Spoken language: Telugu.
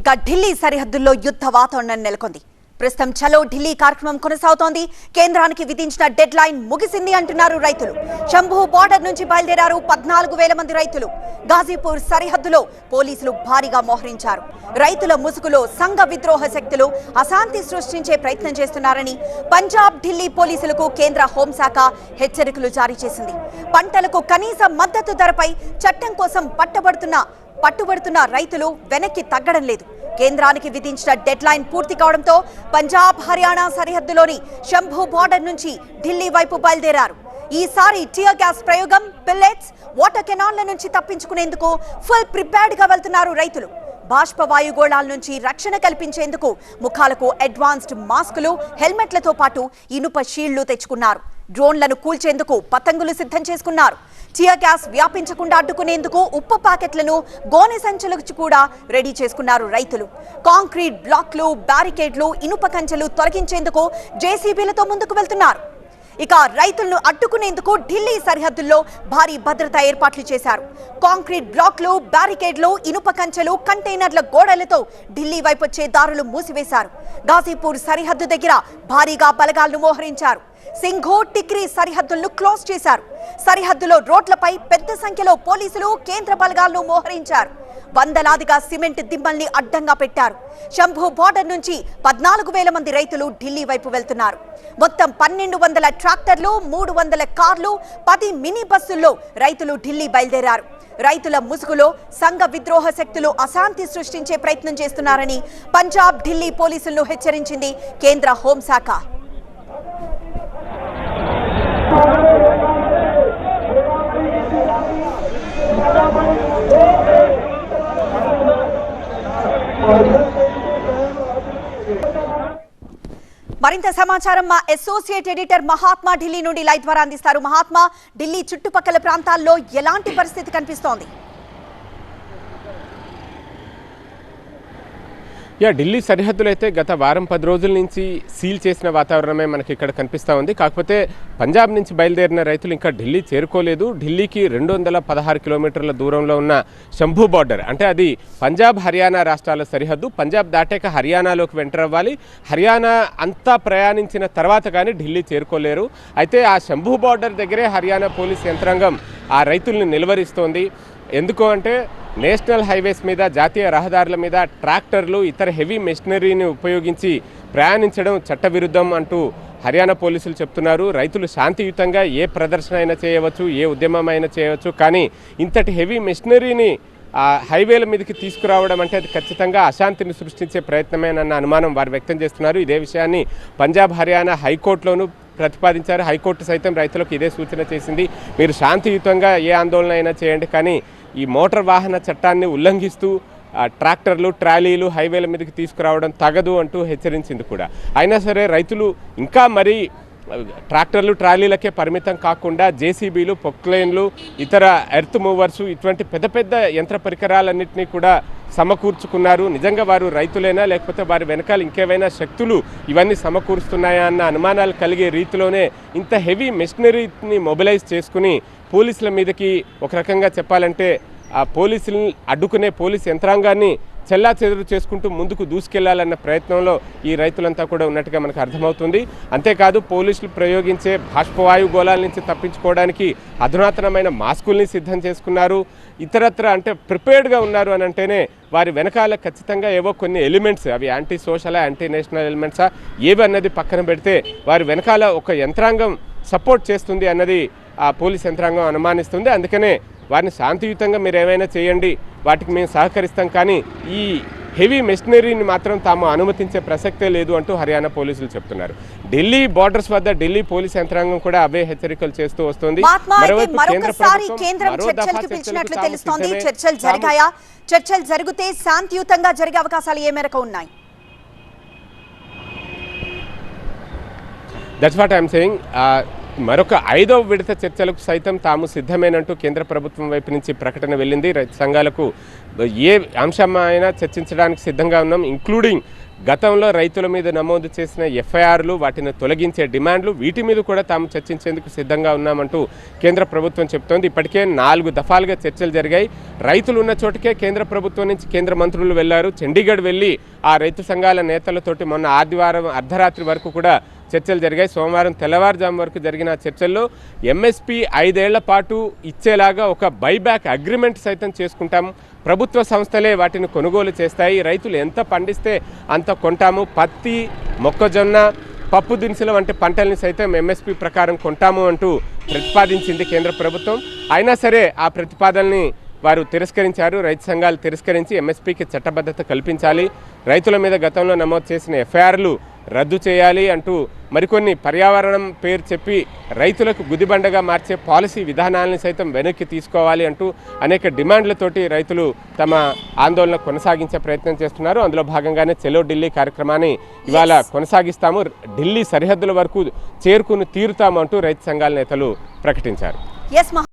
ఇక ఢిల్లీ సరిహద్దుల్లో యుద్ధ వాతావరణం నెలకొంది. ప్రస్తుతం చలో ఢిల్లీ కార్యక్రమం కొనసాగుతోంది. కేంద్రానికి విధించిన డెడ్ లైన్ ముగిసింది అంటున్నారు రైతులు. శంభు బార్డర్ నుంచి బయలుదేరారు పద్నాలుగు వేల మంది రైతులు. గాజీపూర్ సరిహద్దులో పోలీసులు భారీగా మోహరించారు. రైతుల ముసుగులో సంఘ విద్రోహ శక్తులు అశాంతి సృష్టించే ప్రయత్నం చేస్తున్నారని పంజాబ్ ఢిల్లీ పోలీసులకు కేంద్ర హోంశాఖ హెచ్చరికలు జారీ చేసింది. పంటలకు కనీస మద్దతు ధరపై చట్టం కోసం పట్టబడుతున్న పట్టుబడుతున్న రైతులు వెనక్కి తగ్గడం లేదు. కేంద్రానికి విధించిన డెడ్ లైన్ పూర్తి కావడంతో పంజాబ్ హర్యానా సరిహద్దులోని శంభు బార్డర్ నుంచి ఢిల్లీ వైపు బయలుదేరారు. ఈసారి టియర్ గ్యాస్ ప్రయోగం పిల్లెట్స్ వాటర్ కెనాన్ల నుంచి తప్పించుకునేందుకు ఫుల్ ప్రిపేర్డ్గా వెళ్తున్నారు రైతులు. బాష్ప వాయుగోళాల నుంచి రక్షణ కల్పించేందుకు ముఖాలకు అడ్వాన్స్డ్ మాస్కులు హెల్మెట్లతో పాటు ఇనుప షీల్డ్లు తెచ్చుకున్నారు. డ్రోన్లను కూల్చేందుకు పతంగులు సిద్ధం చేసుకున్నారు. టియర్ గ్యాస్ వ్యాపించకుండా అడ్డుకునేందుకు ఉప్పు ప్యాకెట్లను గోనె సంచులకు కూడా రెడీ చేసుకున్నారు రైతులు. కాంక్రీట్ బ్లాక్లు బ్యారికేడ్లు ఇనుప కంచెలు తొలగించేందుకు జేసీబీలతో ముందుకు వెళ్తున్నారు. ఇక రైతులను అడ్డుకునేందుకు ఢిల్లీ సరిహద్దుల్లో భారీ భద్రతా ఏర్పాట్లు చేశారు. కాంక్రీట్ బ్లాక్లు బ్యారికేడ్లు ఇనుప కంచెలు కంటైనర్ల గోడలతో ఢిల్లీ వైపు వచ్చే దారులు మూసివేశారు. గాజీపూర్ సరిహద్దు దగ్గర భారీగా బలగాలను మోహరించారు. సింఘో టిక్రీ సరిహద్దులను క్లోజ్ చేశారు. సరిహద్దులో రోడ్లపై పెద్ద సంఖ్యలో పోలీసులు కేంద్ర బలగాలను మోహరించారు. వందలాదిగా సిమెంట్ దిమ్మల్ని అడ్డంగా పెట్టారు. శంభు బార్డర్ నుంచి పద్నాలుగు వేల మంది రైతులు ఢిల్లీ వైపు వెళ్తున్నారు. మొత్తం పన్నెండు వందల ట్రాక్టర్లు మూడు వందల కార్లు పది మినీ బస్సుల్లో రైతులు ఢిల్లీ బయలుదేరారు. రైతుల ముసుగులో సంఘ విద్రోహ శక్తులు అశాంతి సృష్టించే ప్రయత్నం చేస్తున్నారని పంజాబ్ ఢిల్లీ పోలీసులను హెచ్చరించింది కేంద్ర హోంశాఖ. మరింత సమాచారం మా అసోసియేట్ ఎడిటర్ మహాత్మా ఢిల్లీ నుండి లైవ్ ద్వారా అందిస్తారు. మహాత్మా ఢిల్లీ చుట్టుపక్కల ప్రాంతాల్లో ఎలాంటి పరిస్థితి కనిపిస్తోంది? యా ఢిల్లీ సరిహద్దులు అయితే గత వారం పది రోజుల నుంచి సీల్ చేసిన వాతావరణమే మనకి ఇక్కడ కనిపిస్తూ ఉంది. కాకపోతే పంజాబ్ నుంచి బయలుదేరిన రైతులు ఇంకా ఢిల్లీ చేరుకోలేదు. ఢిల్లీకి రెండు వందల పదహారు కిలోమీటర్ల దూరంలో ఉన్న శంభూ బార్డర్ అంటే అది పంజాబ్ హర్యానా రాష్ట్రాల సరిహద్దు. పంజాబ్ దాటాక హర్యానాలోకి వెంటర్ అవ్వాలి. హర్యానా అంతా ప్రయాణించిన తర్వాత కానీ ఢిల్లీ చేరుకోలేరు. అయితే ఆ శంభూ బార్డర్ దగ్గరే హర్యానా పోలీస్ యంత్రాంగం ఆ రైతుల్ని నిలువరిస్తోంది. ఎందుకు అంటే నేషనల్ హైవేస్ మీద జాతీయ రహదారుల మీద ట్రాక్టర్లు ఇతర హెవీ మెషినరీని ఉపయోగించి ప్రయాణించడం చట్టవిరుద్ధం అంటూ హర్యానా పోలీసులు చెప్తున్నారు. రైతులు శాంతియుతంగా ఏ ప్రదర్శన అయినా చేయవచ్చు ఏ ఉద్యమం అయినా చేయవచ్చు కానీ ఇంతటి హెవీ మెషినరీని హైవేల మీదకి తీసుకురావడం అంటే అది ఖచ్చితంగా అశాంతిని సృష్టించే ప్రయత్నమేనన్న అనుమానం వారు వ్యక్తం చేస్తున్నారు. ఇదే విషయాన్ని పంజాబ్ హర్యానా హైకోర్టులోనూ ప్రతిపాదించారు. హైకోర్టు సైతం రైతులకు ఇదే సూచన చేసింది. మీరు శాంతియుతంగా ఏ ఆందోళన అయినా చేయండి కానీ ఈ మోటార్ వాహన చట్టాన్ని ఉల్లంఘిస్తూ ట్రాక్టర్లు ట్రాలీలు హైవేల మీదకి తీసుకురావడం తగదు అంటూ హెచ్చరించింది కూడా. అయినా సరే రైతులు ఇంకా మరీ ట్రాక్టర్లు ట్రాలీలకే పరిమితం కాకుండా జేసీబీలు పొక్లైన్లు ఇతర ఎర్త్ మూవర్స్ ఇటువంటి పెద్ద పెద్ద యంత్ర పరికరాలన్నింటినీ కూడా సమకూర్చుకున్నారు. నిజంగా వారు రైతులైనా లేకపోతే వారి వెనకాల ఇంకేవైనా శక్తులు ఇవన్నీ సమకూరుస్తున్నాయా అన్న అనుమానాలు కలిగే రీతిలోనే ఇంత హెవీ మెషినరీని మొబిలైజ్ చేసుకుని పోలీసుల మీదకి ఒక రకంగా చెప్పాలంటే ఆ పోలీసుల్ని అడ్డుకునే పోలీస్ యంత్రాంగాన్ని చెల్లా చెదురు చేసుకుంటూ ముందుకు దూసుకెళ్ళాలన్న ప్రయత్నంలో ఈ రైతులంతా కూడా ఉన్నట్టుగా మనకు అర్థమవుతుంది. అంతేకాదు పోలీసులు ప్రయోగించే బాష్పవాయు గోళాల నుంచి తప్పించుకోవడానికి అధునాతనమైన మాస్కుల్ని సిద్ధం చేసుకున్నారు. ఇతరత్ర అంటే ప్రిపేర్డ్గా ఉన్నారు అని అంటేనే వారి వెనకాల ఖచ్చితంగా ఏవో కొన్ని ఎలిమెంట్స్ అవి యాంటీ సోషల్ యాంటీ నేషనల్ ఎలిమెంట్సా ఏవి అన్నది పక్కన పెడితే వారి వెనకాల ఒక యంత్రాంగం సపోర్ట్ చేస్తుంది అన్నది ఆ పోలీస్ యంత్రాంగం అనుమానిస్తుంది. అందుకనే వారిని శాంతియుతంగా మీరు ఏమైనా చేయండి. వాటికి మేము సహకరిస్తాం. కానీ ఈ హెవీ మెషినరీని మాత్రం తాము అనుమతించే ప్రసక్తే లేదు అంటూ హర్యానా పోలీసులు చెప్తున్నారు. ఢిల్లీ బార్డర్స్ వద్ద ఢిల్లీ పోలీస్ యంత్రాంగం కూడా అవే హెచ్చరికలు చేస్తూ వస్తుంది. చర్చలు జరిగాయా? చర్చలు జరిగితే శాంతియుతంగా జరిగే అవకాశాలు ఏ మేరకు ఉన్నాయి? దట్స్ వాట్ ఐఎమ్ సెయింగ్ మరొక ఐదవ విడత చర్చలకు సైతం తాము సిద్ధమేనంటూ కేంద్ర ప్రభుత్వం వైపు నుంచి ప్రకటన వెళ్ళింది. రైతు సంఘాలకు ఏ అంశమైనా చర్చించడానికి సిద్ధంగా ఉన్నాం. ఇంక్లూడింగ్ గతంలో రైతుల మీద నమోదు చేసిన ఎఫ్ఐఆర్లు వాటిని తొలగించే డిమాండ్లు వీటి మీద కూడా తాము చర్చించేందుకు సిద్ధంగా ఉన్నామంటూ కేంద్ర ప్రభుత్వం చెప్తోంది. ఇప్పటికే నాలుగు దఫాలుగా చర్చలు జరిగాయి. రైతులు ఉన్న చోటుకే కేంద్ర ప్రభుత్వం నుంచి కేంద్ర మంత్రులు వెళ్ళారు. చండీగఢ్ వెళ్ళి ఆ రైతు సంఘాల నేతలతోటి మొన్న ఆదివారం అర్ధరాత్రి వరకు కూడా చర్చలు జరిగాయి. సోమవారం తెల్లవారుజాము వరకు జరిగిన చర్చల్లో ఎంఎస్పి ఐదేళ్ళ పాటు ఇచ్చేలాగా ఒక బైబ్యాక్ అగ్రిమెంట్ సైతం చేసుకుంటాం ప్రభుత్వ సంస్థలే వాటిని కొనుగోలు చేస్తాయి. రైతులు ఎంత పండిస్తే అంత కొంటాము. పత్తి మొక్కజొన్న పప్పు దినుసులు వంటి పంటల్ని సైతం ఎంఎస్పి ప్రకారం కొంటాము అంటూ ప్రతిపాదించింది కేంద్ర ప్రభుత్వం. అయినా సరే ఆ ప్రతిపాదనని వారు తిరస్కరించారు. రైతు సంఘాలు తిరస్కరించి ఎంఎస్పీకి చట్టబద్ధత కల్పించాలి. రైతుల మీద గతంలో నమోదు చేసిన ఎఫ్ఐఆర్లు రద్దు చేయాలి అంటూ మరికొన్ని పర్యావరణం పేరు చెప్పి రైతులకు గుదిబండగా మార్చే పాలసీ విధానాలను సైతం వెనక్కి తీసుకోవాలి అంటూ అనేక డిమాండ్లతోటి రైతులు తమ ఆందోళన కొనసాగించే ప్రయత్నం చేస్తున్నారు. అందులో భాగంగానే చెలో ఢిల్లీ కార్యక్రమాన్ని ఇవాళ కొనసాగిస్తాము. ఢిల్లీ సరిహద్దుల వరకు చేరుకుని తీరుతాము అంటూ రైతు సంఘాల నేతలు ప్రకటించారు.